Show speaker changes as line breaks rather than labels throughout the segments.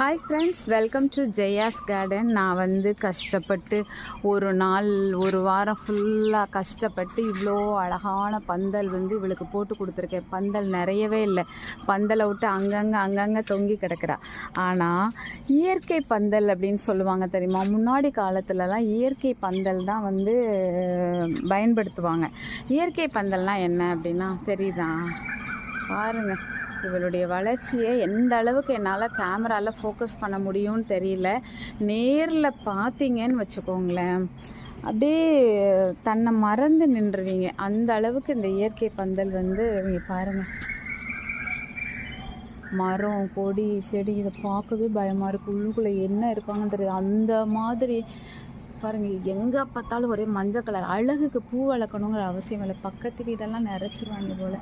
Hi friends welcome to Jaya's garden நான் வந்து கஷ்டப்பட்டு ஒரு நாள் ஒரு வாரம் ஃபுல்லாக கஷ்டப்பட்டு இவ்வளோ அழகான பந்தல் வந்து இவளுக்கு போட்டு கொடுத்துருக்கேன். பந்தல் நிறையவே இல்லை. பந்தலை விட்டு அங்கங்கே அங்கங்கே தொங்கி கிடக்கிறா. ஆனால் இயற்கை பந்தல் அப்படின்னு சொல்லுவாங்க தெரியுமா? முன்னாடி காலத்துலலாம் இயற்கை பந்தல் தான் வந்து பயன்படுத்துவாங்க. இயற்கை பந்தல்னால் என்ன அப்படின்னா தெரியுதா? பாருங்கள் இவளுடைய வளர்ச்சியை எந்த அளவுக்கு என்னால் கேமராவில் ஃபோக்கஸ் பண்ண முடியும்னு தெரியல. நேரில் பார்த்தீங்கன்னு வச்சுக்கோங்களேன். அப்படியே தன்னை மறந்து நின்றுவீங்க. அந்த அளவுக்கு இந்த இயற்கை பந்தல் வந்து இங்கே பாருங்கள் மரம் கொடி செடி இதை பார்க்கவே பயமாக இருக்குது உள்ளுக்குள்ளே என்ன இருக்காங்கன்னு தெரியுது அந்த மாதிரி பாருங்கள் எங்கே பார்த்தாலும் ஒரே மஞ்சள் கலர் அழகுக்கு பூ வளர்க்கணுங்கிற அவசியம் இல்லை. பக்கத்து வீடெல்லாம் நிறச்சிருவாங்க போல்.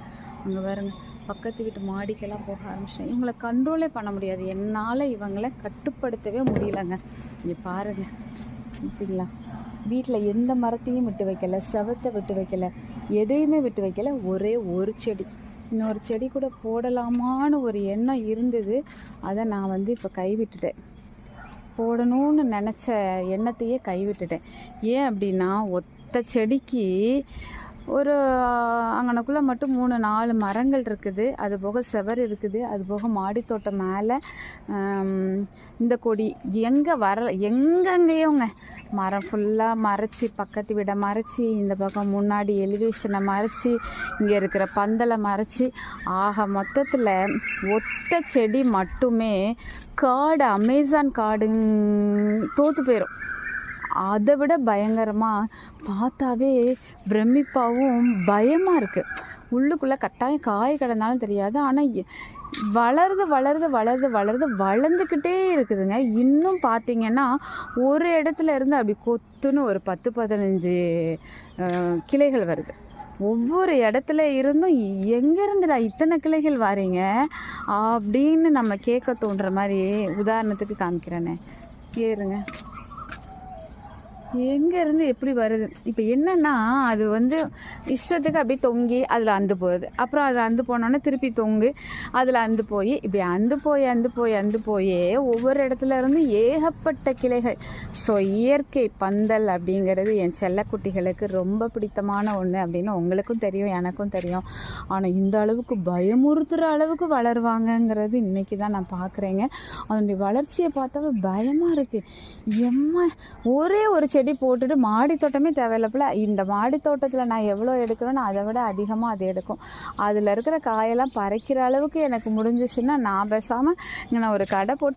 அங்கே பாருங்கள் பக்கத்து வீட்டு மாடிக்கெல்லாம் போக ஆரம்பிச்சிட்டேன். இவங்களை கண்ட்ரோலே பண்ண முடியாது. என்னால் இவங்களை கட்டுப்படுத்தவே முடியலங்க. இங்கே பாருங்க. பார்த்தீங்களா வீட்டில் எந்த மரத்தையும் விட்டு வைக்கலை. செவத்தை விட்டு வைக்கலை. எதையுமே விட்டு வைக்கல. ஒரே ஒரு செடி. இன்னொரு செடி கூட போடலாமான்னு ஒரு எண்ணம் இருந்தது. அதை நான் வந்து இப்போ கைவிட்டுட்டேன். போடணும்னு நினச்ச எண்ணத்தையே கைவிட்டுட்டேன். ஏன் அப்படின்னா ஒத்த செடிக்கு ஒரு அங்கனக்குள்ளே மட்டும் மூணு நாலு மரங்கள் இருக்குது. அது போக செவர் இருக்குது. அது போக மாடித்தோட்டம் மேலே இந்த கொடி. எங்கே வர எங்கெங்கேயோங்க. மரம் ஃபுல்லாக மறைச்சி பக்கத்து வீடை மறைச்சி இந்த பக்கம் முன்னாடி எலிவேஷனை மறைச்சி இங்கே இருக்கிற பந்தலை மறைச்சி ஆக மொத்தத்தில் ஒத்த செடி மட்டுமே காடு அமேசான் காடு தோற்று போயிடும் அதை விட பயங்கரமாக பார்த்தாவே பிரமிப்பாகவும் பயமாக இருக்குது உள்ளுக்குள்ளே கட்டாயம் காய் கிடந்தாலும் தெரியாது. ஆனால் வளருது வளருது வளருது வளருது வளர்ந்துக்கிட்டே இருக்குதுங்க. இன்னும் பார்த்தீங்கன்னா ஒரு இடத்துல இருந்து அப்படி கொத்துன்னு ஒரு பத்து பதினஞ்சு கிளைகள் வருது. ஒவ்வொரு இடத்துல இருந்தும் எங்கேருந்துடா இத்தனை கிளைகள் வாரீங்க? அப்படின்னு நம்ம கேட்க தோன்ற மாதிரி உதாரணத்துக்கு காமிக்கிறேனே. ஏறுங்க. எங்கேருந்து எப்படி வருது? இப்போ என்னென்னா அது வந்து இஷ்டத்துக்கு அப்படியே தொங்கி அதில் அந்து போகுது. அப்புறம் அது அந்து போனோன்னே திருப்பி தொங்கு அதில் அந்து போய் இப்படி அந்து போய் அந்து போய் அந்து போயே ஒவ்வொரு இடத்துல இருந்து ஏகப்பட்ட கிளைகள். ஸோ இயற்கை பந்தல் அப்படிங்கிறது என் செல்லக்குட்டிகளுக்கு ரொம்ப பிடித்தமான ஒன்று அப்படின்னு உங்களுக்கும் தெரியும் எனக்கும் தெரியும். ஆனால் இந்த அளவுக்கு பயமுறுத்துகிற அளவுக்கு வளருவாங்கங்கிறது இன்றைக்கி தான் நான் பார்க்குறேங்க அதனுடைய வளர்ச்சியை பார்த்தாவே பயமாக இருக்குது எம்மா ஒரே ஒரு செடி போட்டுட்டு மாடி தோட்டமே தேவையில்லப்பில் இந்த மாடி தோட்டத்தில் நான் எவ்வளோ எடுக்கிறேனோ அதை விட அதிகமாக அது எடுக்கும். அதில் இருக்கிற காயெல்லாம் பறிக்கிற அளவுக்கு எனக்கு முடிஞ்சிச்சுன்னா நான் பேசாமல் இங்கே நான் ஒரு கடை போட்டு